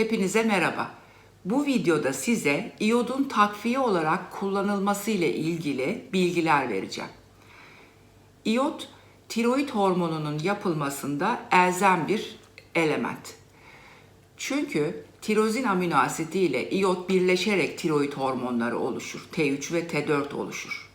Hepinize merhaba. Bu videoda size iyodun takviye olarak kullanılması ile ilgili bilgiler vereceğim. İyot, tiroid hormonunun yapılmasında elzem bir element. Çünkü tirozin amino asidi ile iyot birleşerek tiroid hormonları oluşur. T3 ve T4 oluşur.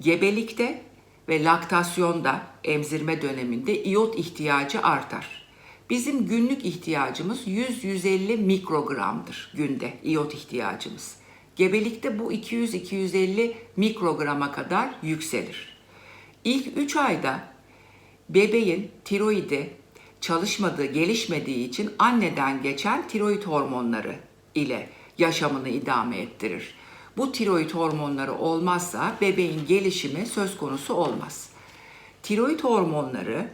Gebelikte ve laktasyonda emzirme döneminde iyot ihtiyacı artar. Bizim günlük ihtiyacımız 100-150 mikrogramdır günde iyot ihtiyacımız. Gebelikte bu 200-250 mikrograma kadar yükselir. İlk 3 ayda bebeğin tiroidi çalışmadığı, gelişmediği için anneden geçen tiroid hormonları ile yaşamını idame ettirir. Bu tiroid hormonları olmazsa bebeğin gelişimi söz konusu olmaz. Tiroid hormonları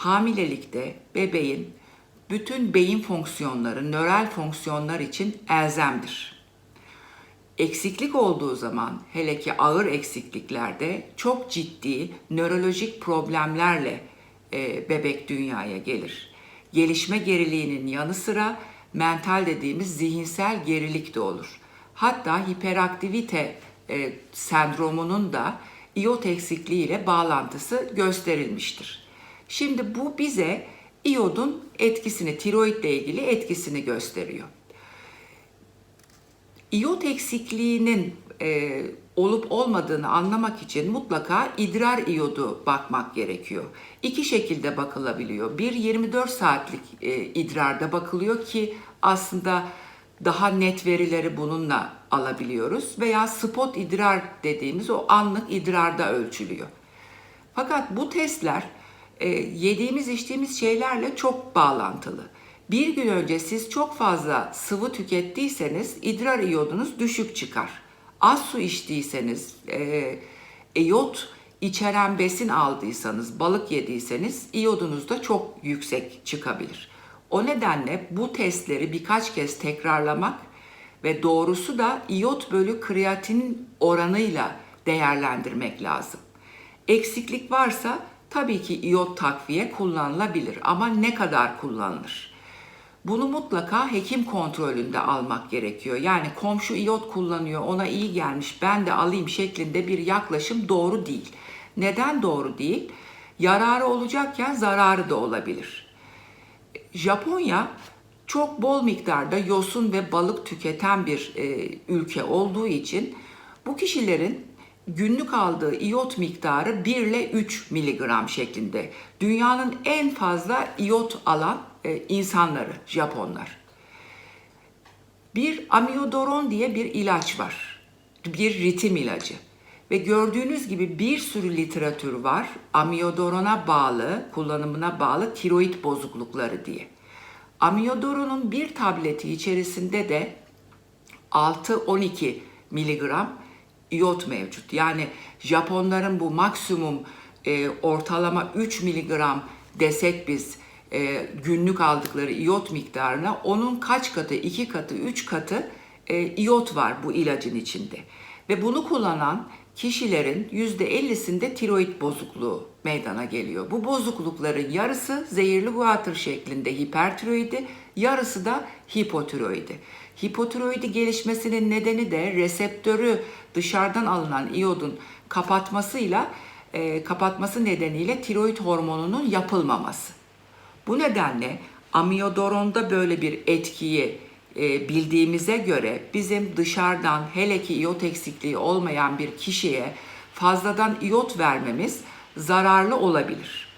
hamilelikte bebeğin bütün beyin fonksiyonları, nöral fonksiyonlar için elzemdir. Eksiklik olduğu zaman, hele ki ağır eksikliklerde çok ciddi nörolojik problemlerle e, bebek dünyaya gelir. Gelişme geriliğinin yanı sıra mental dediğimiz zihinsel gerilik de olur. Hatta hiperaktivite e, sendromunun da iyot eksikliği ile bağlantısı gösterilmiştir. Şimdi bu bize iyodun etkisini, tiroidle ilgili etkisini gösteriyor. İyot eksikliğinin e, olup olmadığını anlamak için mutlaka idrar iyodu bakmak gerekiyor. İki şekilde bakılabiliyor. Bir 24 saatlik e, idrarda bakılıyor ki aslında daha net verileri bununla alabiliyoruz veya spot idrar dediğimiz o anlık idrarda ölçülüyor. Fakat bu testler e, yediğimiz içtiğimiz şeylerle çok bağlantılı. Bir gün önce siz çok fazla sıvı tükettiyseniz idrar iyodunuz düşük çıkar. Az su içtiyseniz, e, iyot içeren besin aldıysanız, balık yediyseniz iyodunuz da çok yüksek çıkabilir. O nedenle bu testleri birkaç kez tekrarlamak ve doğrusu da iyot bölü kreatin oranıyla değerlendirmek lazım. Eksiklik varsa tabii ki iyot takviye kullanılabilir ama ne kadar kullanılır? Bunu mutlaka hekim kontrolünde almak gerekiyor. Yani komşu iyot kullanıyor, ona iyi gelmiş, ben de alayım şeklinde bir yaklaşım doğru değil. Neden doğru değil? Yararı olacakken zararı da olabilir. Japonya çok bol miktarda yosun ve balık tüketen bir e, ülke olduğu için bu kişilerin günlük aldığı iyot miktarı 1 ile 3 miligram şeklinde. Dünyanın en fazla iyot alan e, insanları Japonlar. Bir amiodoron diye bir ilaç var. Bir ritim ilacı. Ve gördüğünüz gibi bir sürü literatür var. Amiodorona bağlı, kullanımına bağlı tiroid bozuklukları diye. Amiodoronun bir tableti içerisinde de 6-12 miligram iyot mevcut. Yani Japonların bu maksimum e, ortalama 3 miligram desek biz e, günlük aldıkları iyot miktarına onun kaç katı, 2 katı, 3 katı e, iyot var bu ilacın içinde. Ve bunu kullanan kişilerin %50'sinde tiroid bozukluğu meydana geliyor. Bu bozuklukların yarısı zehirli guatr şeklinde hipertiroidi, yarısı da hipotiroidi. Hipotiroidi gelişmesinin nedeni de reseptörü dışarıdan alınan iyodun kapatmasıyla e, kapatması nedeniyle tiroid hormonunun yapılmaması. Bu nedenle amiodoronda böyle bir etkiyi e, bildiğimize göre bizim dışarıdan hele ki iyot eksikliği olmayan bir kişiye fazladan iyot vermemiz zararlı olabilir.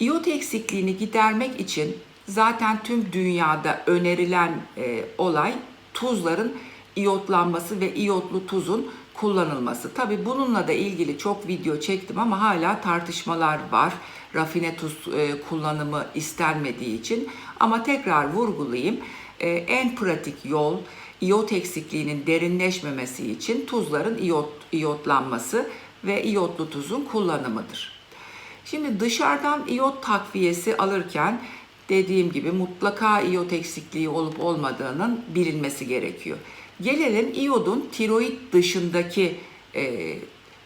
İyot eksikliğini gidermek için zaten tüm dünyada önerilen e, olay tuzların iyotlanması ve iyotlu tuzun kullanılması. Tabi bununla da ilgili çok video çektim ama hala tartışmalar var. Rafine tuz e, kullanımı istenmediği için. Ama tekrar vurgulayayım. E, en pratik yol iyot eksikliğinin derinleşmemesi için tuzların iyot, iyotlanması ve iyotlu tuzun kullanımıdır. Şimdi dışarıdan iyot takviyesi alırken dediğim gibi mutlaka iyot eksikliği olup olmadığının bilinmesi gerekiyor. Gelelim iyodun tiroid dışındaki e,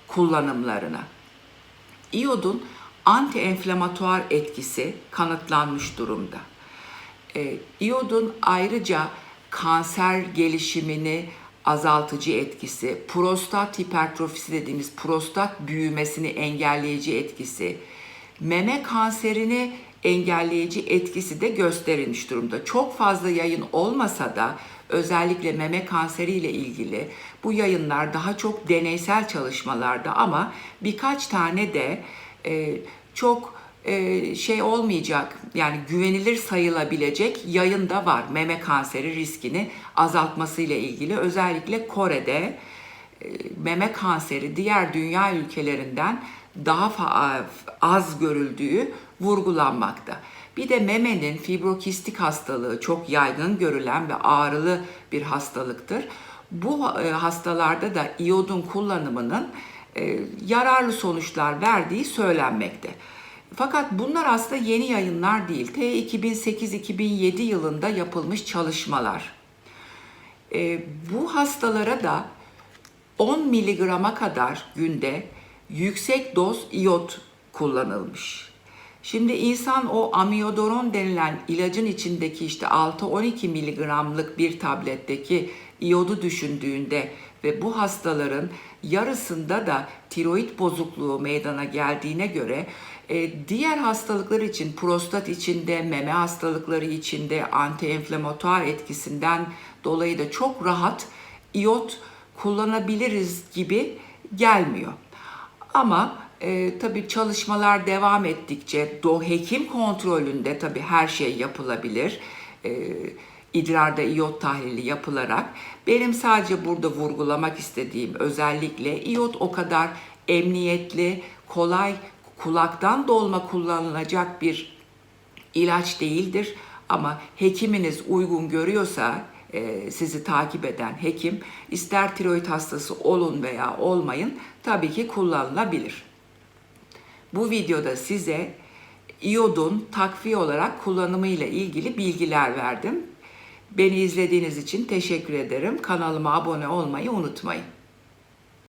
kullanımlarına. İyodun anti-enflamatuar etkisi kanıtlanmış durumda. E, iyodun ayrıca kanser gelişimini azaltıcı etkisi, prostat hipertrofisi dediğimiz prostat büyümesini engelleyici etkisi, meme kanserini engelleyici etkisi de gösterilmiş durumda. Çok fazla yayın olmasa da özellikle meme kanseri ile ilgili bu yayınlar daha çok deneysel çalışmalarda ama birkaç tane de e, çok e, şey olmayacak yani güvenilir sayılabilecek yayın da var. Meme kanseri riskini azaltması ile ilgili özellikle Kore'de e, meme kanseri diğer dünya ülkelerinden daha az görüldüğü vurgulanmakta. Bir de memenin fibrokistik hastalığı çok yaygın görülen ve ağrılı bir hastalıktır. Bu e, hastalarda da iyodun kullanımının e, yararlı sonuçlar verdiği söylenmekte. Fakat bunlar aslında yeni yayınlar değil. T 2008-2007 yılında yapılmış çalışmalar. E, bu hastalara da 10 miligrama kadar günde yüksek doz iyot kullanılmış. Şimdi insan o amiodaron denilen ilacın içindeki işte 6-12 miligramlık bir tabletteki iyodu düşündüğünde ve bu hastaların yarısında da tiroid bozukluğu meydana geldiğine göre e, diğer hastalıklar için prostat içinde, meme hastalıkları içinde antienflamatuar etkisinden dolayı da çok rahat iyot kullanabiliriz gibi gelmiyor. Ama e, tabii çalışmalar devam ettikçe do hekim kontrolünde tabii her şey yapılabilir. E, idrarda iyot tahlili yapılarak benim sadece burada vurgulamak istediğim özellikle iyot o kadar emniyetli, kolay kulaktan dolma kullanılacak bir ilaç değildir ama hekiminiz uygun görüyorsa e, sizi takip eden hekim ister tiroid hastası olun veya olmayın tabii ki kullanılabilir. Bu videoda size iyodun takviye olarak kullanımı ile ilgili bilgiler verdim. Beni izlediğiniz için teşekkür ederim. Kanalıma abone olmayı unutmayın.